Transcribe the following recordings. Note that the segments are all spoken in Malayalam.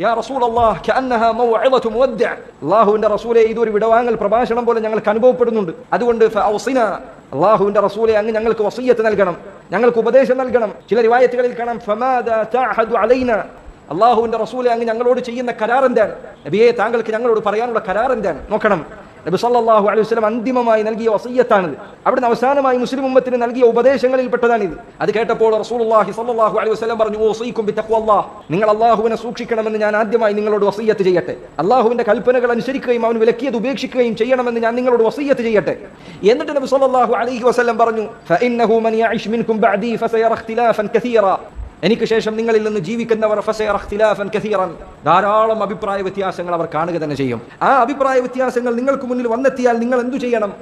യാ റസൂൽ അള്ളാഹ് കഅന്നഹ മൗഇളതു മുവദ്ദ അല്ലാഹുവിന്റെ റസൂലേ ഇതൊരു വിടവാങ്ങൽ പ്രഭാഷണം പോലെ ഞങ്ങൾക്ക് അനുഭവപ്പെടുന്നുണ്ട്. അതുകൊണ്ട് ഫഔസിന അള്ളാഹുവിന്റെ റസൂലെ അങ്ങ് ഞങ്ങൾക്ക് വസീയത്ത് നൽകണം. ഞങ്ങൾക്ക് ഉപദേശം നൽകണം. ചില റിവായത്തുകളിൽ കാണാം ഫമാദാ തഅഹദു അലൈന. അള്ളാഹുവിന്റെ റസൂലെ അങ്ങ് ഞങ്ങളോട് ചെയ്യുന്ന കരാർ എന്താണ് നബിയെ താങ്കൾക്ക് ഞങ്ങളോട് പറയാനുള്ള കരാർ എന്താണ് നോക്കണം. നബി സല്ലാഹു അലൈഹി വസല്ലം അന്തിമമായി നൽകിയ വസയ്യത്താണിത് അവിടുന്ന് അവസാനമായി മുസ്ലിം ഉമ്മത്തിന് നൽകിയ ഉപദേശങ്ങളിൽ പെട്ടതാണിത് അത് കേട്ടപ്പോൾ റസൂലുള്ളാഹി സല്ലല്ലാഹു അലൈഹി വസല്ലം പറഞ്ഞു ഓസൈക്കും നിങ്ങൾ അള്ളാഹുവിനെ സൂക്ഷിക്കണമെന്ന് ഞാൻ ആദ്യമായി നിങ്ങളോട് വസയ്യത്ത് ചെയ്യട്ടെ. അള്ളാഹുവിന്റെ കൽപ്പനകൾ അനുസരിക്കുകയും അവൻ വിലക്കിയത് ഉപേക്ഷിക്കുകയും ചെയ്യണമെന്ന് ഞാൻ നിങ്ങളോട് വസയ്യത്ത് ചെയ്യട്ടെ. എന്നിട്ട് നബി സല്ലല്ലാഹു അലൈഹി വസ്ലം പറഞ്ഞു എനിക്ക് ശേഷം നിങ്ങളിൽ നിന്ന് ജീവിക്കുന്നവർ ധാരാളം അഭിപ്രായ വ്യത്യാസങ്ങൾ അവർ കാണുക തന്നെ ചെയ്യും. ആ അഭിപ്രായ വ്യത്യാസങ്ങൾ നിങ്ങൾക്ക് മുന്നിൽ വന്നെത്തിയാൽ നിങ്ങൾ എന്തു ചെയ്യണം?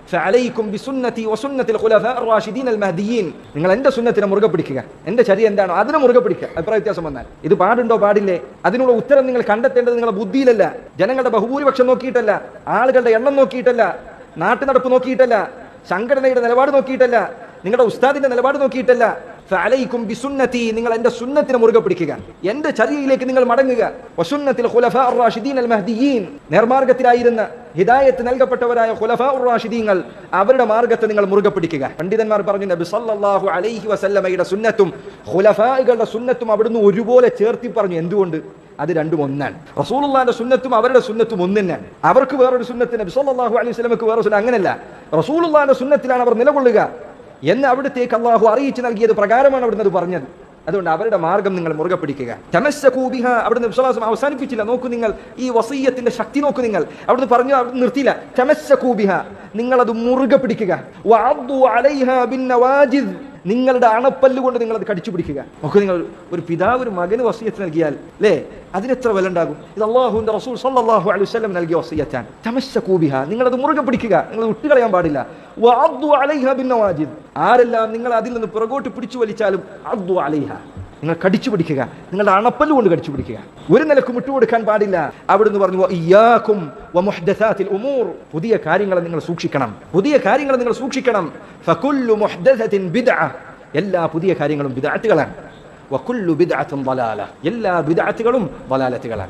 നിങ്ങൾ എന്റെ സുന്നത്തിനെ മുറുകെ പിടിക്കുക. എന്റെ ചരി എന്താണോ അതിനെ മുറുകെ പിടിക്കുക. അഭിപ്രായ വ്യത്യാസം വന്നാൽ. ഇത് പാടുണ്ടോ? പാടില്ലേ. അതിനുള്ള ഉത്തരം നിങ്ങൾ കണ്ടെത്തേണ്ടത് നിങ്ങളുടെ ബുദ്ധിയിലല്ല. ജനങ്ങളുടെ ബഹുഭൂരിപക്ഷം നോക്കിയിട്ടല്ല. ആളുകളുടെ എണ്ണം നോക്കിയിട്ടല്ല. നാട്ടു നടപ്പ് നോക്കിയിട്ടല്ല. സംഘടനയുടെ നിലപാട് നോക്കിയിട്ടല്ല. നിങ്ങളുടെ ഉസ്താദിന്റെ നിലപാട് നോക്കിയിട്ടല്ല. ഫഅലൈക്കും ബിസുന്നതി നിങ്ങൾ എന്റെ സുന്നത്തിനെ മുറുകെ പിടിക്കുക. എന്റെ ചതിയിലേക്ക് നിങ്ങൾ മടങ്ങുക. വസുന്നത്തിൽ നേർമാർഗത്തിലായിരുന്ന ഹിദായത്ത് നൽകപ്പെട്ടവരായ ഹുലഫ ഉറാഷിദീങ്ങൾ അവരുടെ മാർഗത്തെ നിങ്ങൾ മുറുകെ പിടിക്കുക. പണ്ഡിതന്മാർ പറഞ്ഞു നബി സല്ലല്ലാഹു അലൈഹി വസല്ലമയുടെ സുന്നത്തും ഹുലഫായികളുടെ സുന്നത്തും അവിടുന്ന് ഒരുപോലെ ചേർത്തി പറഞ്ഞു. എന്തുകൊണ്ട്? അത് രണ്ടും ഒന്നാണ്. റസൂലുള്ളാന്റെ സുന്നത്തും അവരുടെ സുന്നത്തും ഒന്ന് തന്നെയാണ് അവർക്ക് വേറൊരു സുന്നത്തിന് നബി സല്ലല്ലാഹു അലൈഹി വസല്ലമക്ക് വേറെ സുന്നത്ത് അങ്ങനെയല്ല റസൂലുള്ളാന്റെ സുന്നത്തിലാണ് അവർ നിലകൊള്ളുക. എന്ന് അവിടുത്തേക്ക് അള്ളാഹു അറിയിച്ചു നൽകിയത് പ്രകാരമാണ് അവിടുന്ന് അത് പറഞ്ഞത്. അതുകൊണ്ട് അവരുടെ മാർഗം നിങ്ങൾ മുറുകെ പിടിക്കുക. തമസ്സകൂ ബിഹ. അവിടുന്ന് വിശ്വാസം അവസാനിപ്പിച്ചില്ല. നോക്കൂ നിങ്ങൾ ഈ വസീയത്തിന്റെ ശക്തി നോക്കൂ നിങ്ങൾ. അവിടുന്ന് പറഞ്ഞു അവിടെ നിർത്തിയില്ല. തമസ്സകൂ ബിഹ. നിങ്ങൾ അത് മുറുകെ പിടിക്കുക. നിങ്ങളുടെ അണപ്പല്ല് കൊണ്ട് അത് കടിച്ചു പിടിക്കുക. ഒക്കെ നിങ്ങൾ ഒരു പിതാവ് ഒരു മകന് വസീയത്ത് നൽകിയാൽ അല്ലേ അതിനെത്ര വില ഉണ്ടാകും ഇത് അള്ളാഹുവിന്റെ റസൂൽ സല്ലാഹു അലൈഹി വസല്ലം നൽകിയ വസീയത്താണ്. തമശ കൂബിഹ നിങ്ങൾ അത് മുറുകെ പിടിക്കുക. നിങ്ങൾ വിട്ടുകളയാൻ പാടില്ല. ആരെല്ലാം നിങ്ങൾ അതിൽ നിന്ന് പുറകോട്ട് പിടിച്ചു വലിച്ചാലും നിങ്ങൾ കടിച്ചു പിടിക്കുക. നിങ്ങളുടെ അണപ്പല്ല് കൊണ്ട് കടിച്ചു പിടിക്കുക. ഒരു നിലക്കും വിട്ടുകൊടുക്കാൻ പാടില്ല. അവിടുന്ന് പറഞ്ഞു ഉമൂർ. പുതിയ കാര്യങ്ങളെ നിങ്ങൾ സൂക്ഷിക്കണം. പുതിയ കാര്യങ്ങളെ നിങ്ങൾ സൂക്ഷിക്കണം. ഫകുല്ലു എല്ലാ പുതിയ കാര്യങ്ങളും ളലാല എല്ലാ ബിദ്അത്തുകളും ളലാലത്തുകളാണ്